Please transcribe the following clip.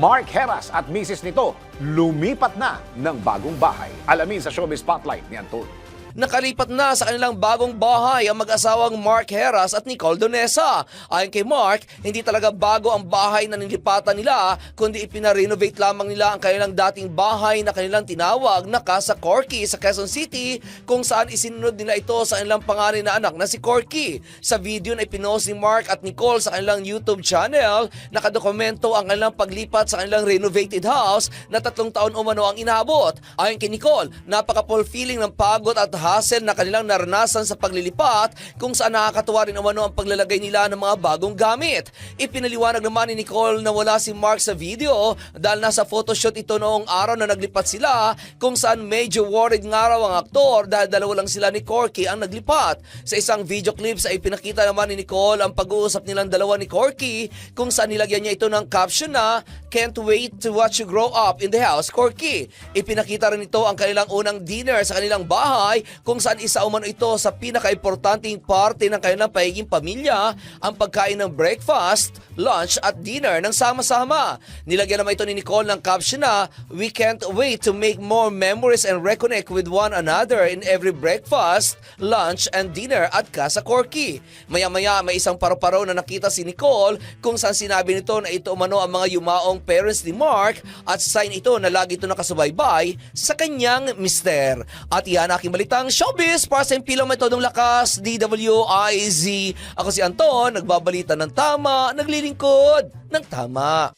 Mark Heras at misis nito lumipat na ng bagong bahay. Alamin sa Showbiz Spotlight ni Anton. Nakalipat na sa kanilang bagong bahay ang mag-asawang Mark Heras at Nicole Donesa. Ayon kay Mark, hindi talaga bago ang bahay na nilipatan nila, kundi ipinarenovate lamang nila ang kanilang dating bahay na kanilang tinawag na Casa Corky sa Quezon City kung saan isinunod nila ito sa kanilang panganay na anak na si Corky. Sa video na ipinost ni Mark at Nicole sa kanilang YouTube channel, nakadokumento ang kanilang paglipat sa kanilang renovated house na tatlong taon umano ang inabot. Ayon kay Nicole, napaka-fulfilling ng pagod at hassle na kanilang naranasan sa paglilipat kung saan nakakatuwa rin umano ang paglalagay nila ng mga bagong gamit. Ipinaliwanag naman ni Nicole na wala si Mark sa video dahil nasa photoshoot ito noong araw na naglipat sila kung saan medyo worried nga raw ang aktor dahil dalawa lang sila ni Corky ang naglipat. Sa isang video clips ay pinakita naman ni Nicole ang pag-uusap nilang dalawa ni Corky kung saan nilagyan niya ito ng caption na Can't wait to watch you grow up in the house, Corky. Ipinakita rin ito ang kanilang unang dinner sa kanilang bahay kung saan isa umano ito sa pinaka-importanting parte ng kanilang pagiging pamilya ang pagkain ng breakfast, lunch at dinner ng sama-sama. Nilagyan naman ito ni Nicole ng caption na We can't wait to make more memories and reconnect with one another in every breakfast, lunch and dinner at Casa Corky. Maya-maya may isang paru-paro na nakita si Nicole kung saan sinabi nito na ito umano ang mga yumaong parents ni Mark at sign ito na lagi ito nakasubaybay sa kanyang mister. At iyan aking balitang showbiz para sa impilang metodong lakas DWIZ. Ako si Anton, nagbabalita ng tama, naglilingkod ng tama.